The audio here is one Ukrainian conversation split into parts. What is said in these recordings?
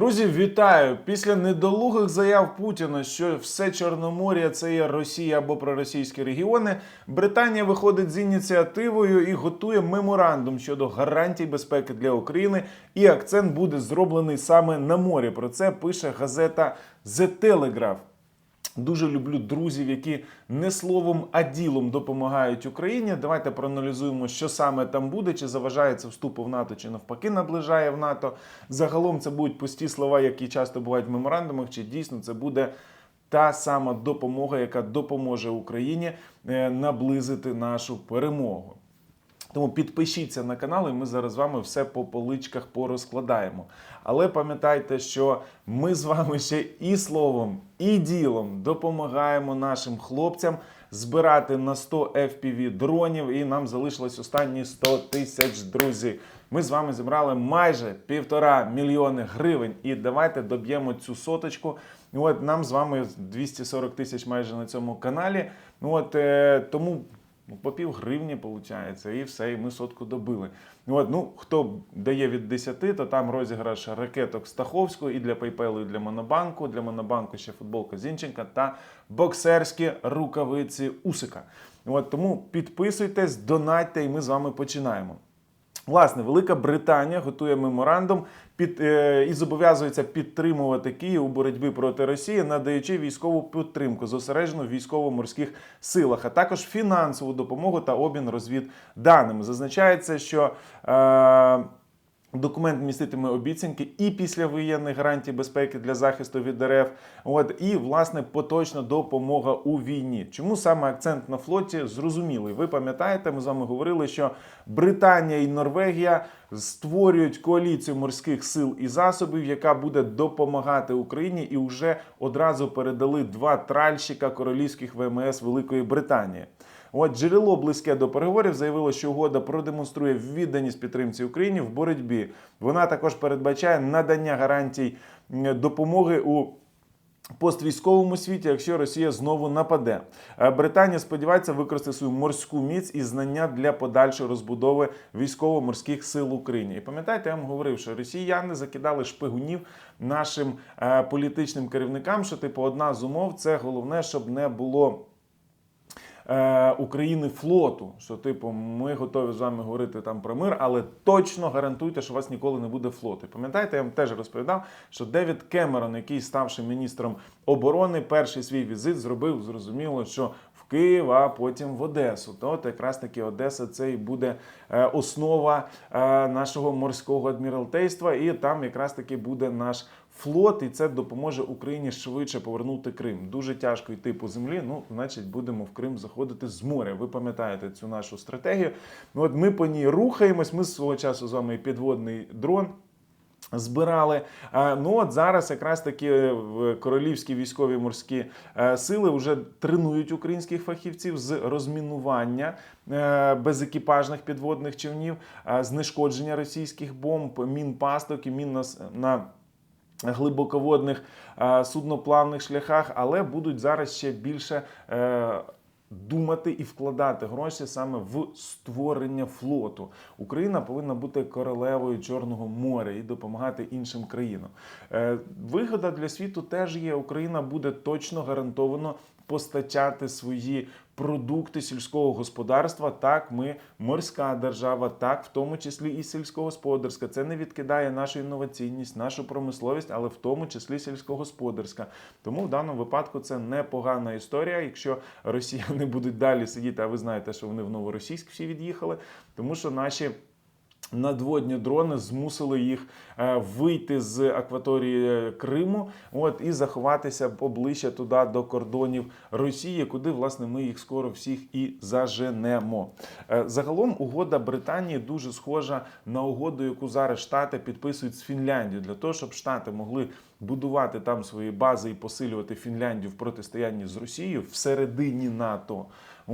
Друзі, вітаю! Після недолугих заяв Путіна, що все Чорномор'я це є Росія або проросійські регіони. Британія виходить з ініціативою і готує меморандум щодо гарантій безпеки для України. І акцент буде зроблений саме на морі. Про це пише газета The Telegraph. Дуже люблю друзів, які не словом, а ділом допомагають Україні. Давайте проаналізуємо, що саме там буде, чи заважає це вступу в НАТО, чи навпаки наближає в НАТО. Загалом це будуть пусті слова, які часто бувають в меморандумах, чи дійсно це буде та сама допомога, яка допоможе Україні е, наблизити нашу перемогу. Тому підпишіться на канал, і ми зараз з вами все по поличках порозкладаємо. Але пам'ятайте, що ми з вами ще і словом, і ділом допомагаємо нашим хлопцям збирати на 100 FPV дронів, і нам залишилось останні 100 тисяч друзі. Ми з вами зібрали майже півтора мільйони гривень. І давайте доб'ємо цю соточку. От нам з вами 240 тисяч майже на цьому каналі. От е, тому Ну, по пів гривні виходить, і все, і ми сотку добили. От, ну, хто дає від 10, то там розіграш ракеток Стаховського і для PayPal, і для Монобанку. Для Монобанку ще футболка Зінченка та боксерські рукавиці Усика. От, тому підписуйтесь, донатьте, і ми з вами починаємо. Власне, Велика Британія готує меморандум під, е, і зобов'язується підтримувати Київ у боротьбі проти Росії, надаючи військову підтримку зосереджену в військово-морських силах, а також фінансову допомогу та обмін розвідданими. Зазначається, що е, Документ міститиме обіцянки і післявоєнних гарантій безпеки для захисту від ДРФ. От і власне поточна допомога у війні. Чому саме акцент на флоті зрозумілий? Ви пам'ятаєте, ми з вами говорили, що Британія і Норвегія створюють коаліцію морських сил і засобів, яка буде допомагати Україні, і вже одразу передали два тральщика королівських ВМС Великої Британії. От джерело близьке до переговорів заявило, що угода продемонструє відданість підтримці Україні в боротьбі. Вона також передбачає надання гарантій допомоги у. Поствійськовому світі, якщо Росія знову нападе, Е, Британія сподівається використати свою морську міць і знання для подальшої розбудови військово-морських сил України. І пам'ятаєте, я вам говорив, що росіяни закидали шпигунів нашим е, політичним керівникам. Що типу одна з умов це головне, щоб не було е, України флоту. Що, типу, ми готові з вами говорити там про мир, але точно гарантуйте, що у вас ніколи не буде флоту. Пам'ятаєте, я вам теж розповідав, що Девід Кемерон, який ставши міністром оборони, перший свій візит зробив зрозуміло, що Київ, а потім в Одесу. То от якраз таки Одеса це і буде е, основа е, нашого морського адміралтейства, і там якраз таки буде наш флот, і це допоможе Україні швидше повернути Крим. Дуже тяжко йти по землі. Ну, значить, будемо в Крим заходити з моря. Ви пам'ятаєте цю нашу стратегію. Ну, от ми по ній рухаємось. Ми свого часу з вами підводний дрон. Збирали. Е, Ну от зараз якраз таки королівські військові морські е, сили вже тренують українських фахівців з розмінування е, безекіпажних підводних човнів, знешкодження російських бомб, мін пасток і мін на, глибоководних судноплавних шляхах, але будуть зараз ще більше. Думати і вкладати гроші саме в створення флоту. Україна повинна бути королевою Чорного моря і допомагати іншим країнам. Е, Вигода для світу теж є. Україна буде точно гарантовано постачати свої продукти сільського господарства. Так, ми морська держава, так, в тому числі і сільськогосподарська. Це не відкидає нашу інноваційність, нашу промисловість, але в тому числі сільськогосподарська. Тому в даному випадку це непогана історія. Якщо росіяни будуть далі сидіти, а ви знаєте, що вони в новоросійськ всі від'їхали, тому що наші. Надводні дрони змусили їх е, вийти з акваторії Криму, от і заховатися поближче туди до кордонів Росії, куди власне ми їх скоро всіх і заженемо. Е, Загалом угода Британії дуже схожа на угоду, яку зараз Штати підписують з Фінляндією, для того, щоб Штати могли будувати там свої бази і посилювати Фінляндію в протистоянні з Росією всередині НАТО.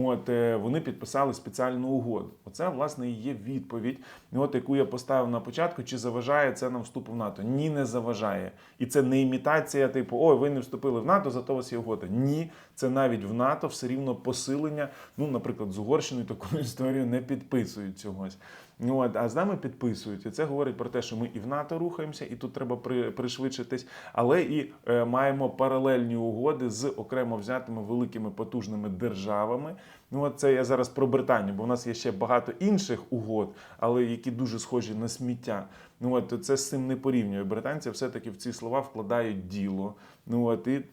От е, вони підписали спеціальну угоду. Оце власне і є відповідь, от яку я поставив на початку. Чи заважає це нам вступу в НАТО? Ні, не заважає. І це не імітація, типу, ой, ви не вступили в НАТО, зато у вас є угода. Ні, це навіть в НАТО все рівно посилення. Ну, наприклад, з Угорщиною таку історію не підписують цьогось. Ну, от, а з нами підписують. І це говорить про те, що ми і в НАТО рухаємося, і тут треба при, пришвидшитись, але і е, маємо паралельні угоди з окремо взятими великими потужними державами. Ну, от це я зараз про Британію, бо в нас є ще багато інших угод, але які дуже схожі на сміття. Ну от це з цим не порівнює. Британці все-таки в ці слова вкладають діло. Ну от і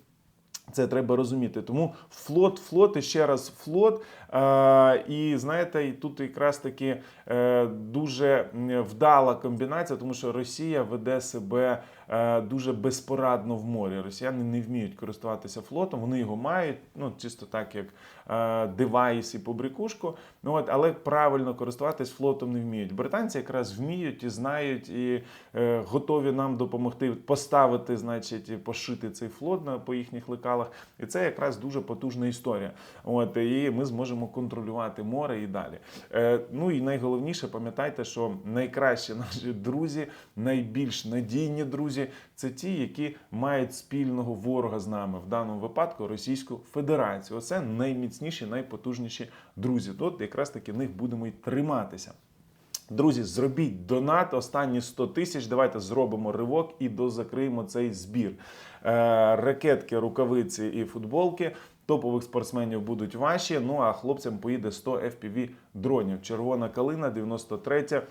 це треба розуміти. Тому флот, флот і ще раз флот. Е, і знаєте, і тут якраз таки е, дуже вдала комбінація, тому що Росія веде себе дуже безпорадно в морі. Росіяни не вміють користуватися флотом, вони його мають, ну чисто так, як е, девайс і побрікушку. Ну от, але правильно користуватись флотом не вміють. Британці якраз вміють і знають, і е, готові нам допомогти поставити, значить, пошити цей флот на по їхніх лекалах. І це якраз дуже потужна історія. От і ми зможемо контролювати море і далі. Е, ну і найголовніше, пам'ятайте, що найкращі наші друзі, найбільш надійні друзі це ті, які мають спільного ворога з нами, в даному випадку Російську Федерацію. Оце найміцніші, найпотужніші друзі. Тут якраз таки них будемо й триматися. Друзі, зробіть донат. Останні 100 тисяч. Давайте зробимо ривок і дозакриємо цей збір. Е, ракетки, рукавиці і футболки. Топових спортсменів будуть ваші. Ну а хлопцям поїде 100 FPV дронів. Червона калина, 93 е,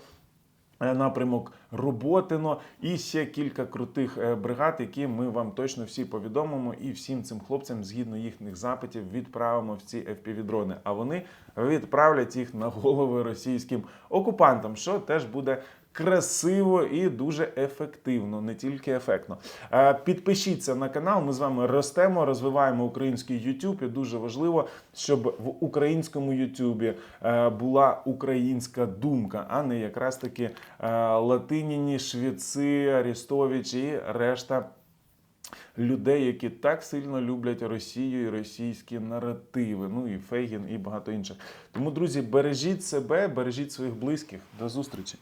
напрямок Роботино і ще кілька крутих е, бригад, які ми вам точно всі повідомимо, і всім цим хлопцям, згідно їхніх запитів, відправимо в ці FPV-дрони. А вони відправлять їх на голови російським окупантам, що теж буде. Красиво і дуже ефективно, не тільки ефектно. Е, Підпишіться на канал. Ми з вами ростемо, розвиваємо український YouTube. І дуже важливо, щоб в українському YouTube е, була українська думка, а не якраз таки е, Латиніні, Швіци, Арістович і решта людей, які так сильно люблять Росію і російські наративи. Ну і Фейгін, і багато інших. Тому, друзі, бережіть себе, бережіть своїх близьких. До зустрічі.